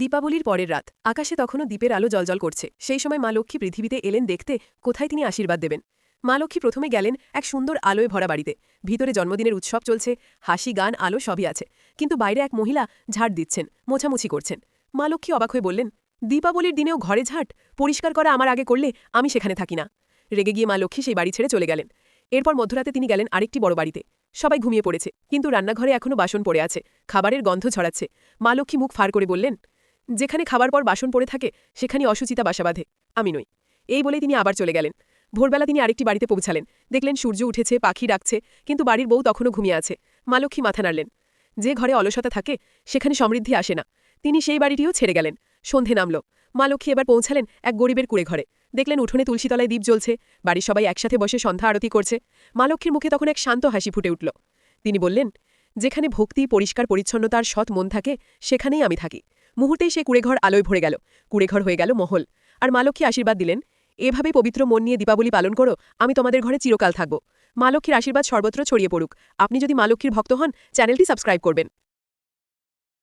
দীপাবলির পরের রাত, আকাশে তখনও দ্বীপের আলো জলজল করছে। সেই সময় মা লক্ষ্মী পৃথিবীতে এলেন দেখতে, কোথায় তিনি আশীর্বাদ দেবেন? মা লক্ষ্মী প্রথমে গেলেন এক সুন্দর আলোয় ভরা বাড়িতে। ভিতরে জন্মদিনের উৎসব চলছে, হাসি, গান, আলো সবই আছে। কিন্তু বাইরে এক মহিলা ঝাড় দিচ্ছেন, মোছামুছি করছেন। মা লক্ষ্মী অবাক হয়ে বললেন, দীপাবলির দিনেও ঘরে ঝাঁট? পরিষ্কার করা আমার আগে করলে আমি সেখানে থাকি না। রেগে গিয়ে মা লক্ষ্মী সেই বাড়ি ছেড়ে চলে গেলেন। এরপর মধ্যরাতে তিনি গেলেন আরেকটি বড় বাড়িতে। সবাই ঘুমিয়ে পড়েছে, কিন্তু রান্নাঘরে এখনও বাসন পড়ে আছে, খাবারের গন্ধ ছড়াচ্ছে। মা লক্ষ্মী মুখ ফার করে বললেন যেখানে খাবার পর বাসন পড়ে থাকে সেখানে অসুচিতা বাসা বাঁধে। আমি নই। এই বলে তিনি আবার চলে গেলেন। ভোরবেলা তিনি আরেকটি বাড়িতে পৌঁছালেন। দেখলেন সূর্য উঠেছে, পাখি ডাকছে, কিন্তু বাড়ির বউ তখনও ঘুমিয়ে আছে। মা লক্ষ্মী মাথা নাড়লেন। যে ঘরে অলসতা থাকে, সেখানে সমৃদ্ধি আসে না। তিনি সেই বাড়িটিও ছেড়ে গেলেন। সন্ধে নামল। মা লক্ষ্মী এবার পৌঁছালেন এক গরিবের কুড়ে ঘরে। দেখলেন উঠোনে তুলসীতলায় দ্বীপ জ্বলছে। বাড়ির সবাই একসাথে বসে সন্ধ্যা আরতি করছে। মা লক্ষ্মীর মুখে তখন এক শান্ত হাসি ফুটে উঠল। তিনি বললেন, যেখানে ভক্তি, পরিষ্কার, পরিচ্ছন্নতার সৎ মন থাকে, সেখানেই আমি থাকি। মুহূর্তেই সে কুড়েঘর আলোয় ভরে গেল, কুড়েঘর হয়ে গেল মহল। আর মা লক্ষ্মী আশীর্বাদ দিলেন, এভাবে পবিত্র মন নিয়ে দীপাবলি পালন করো, আমি তোমাদের ঘরে চিরকাল থাকব। মা লক্ষ্মীর আশীর্বাদ সর্বত্র ছড়িয়ে পড়ুক। আপনি যদি মা লক্ষ্মীর ভক্ত হন, চ্যানেলটি সাবস্ক্রাইব করবেন।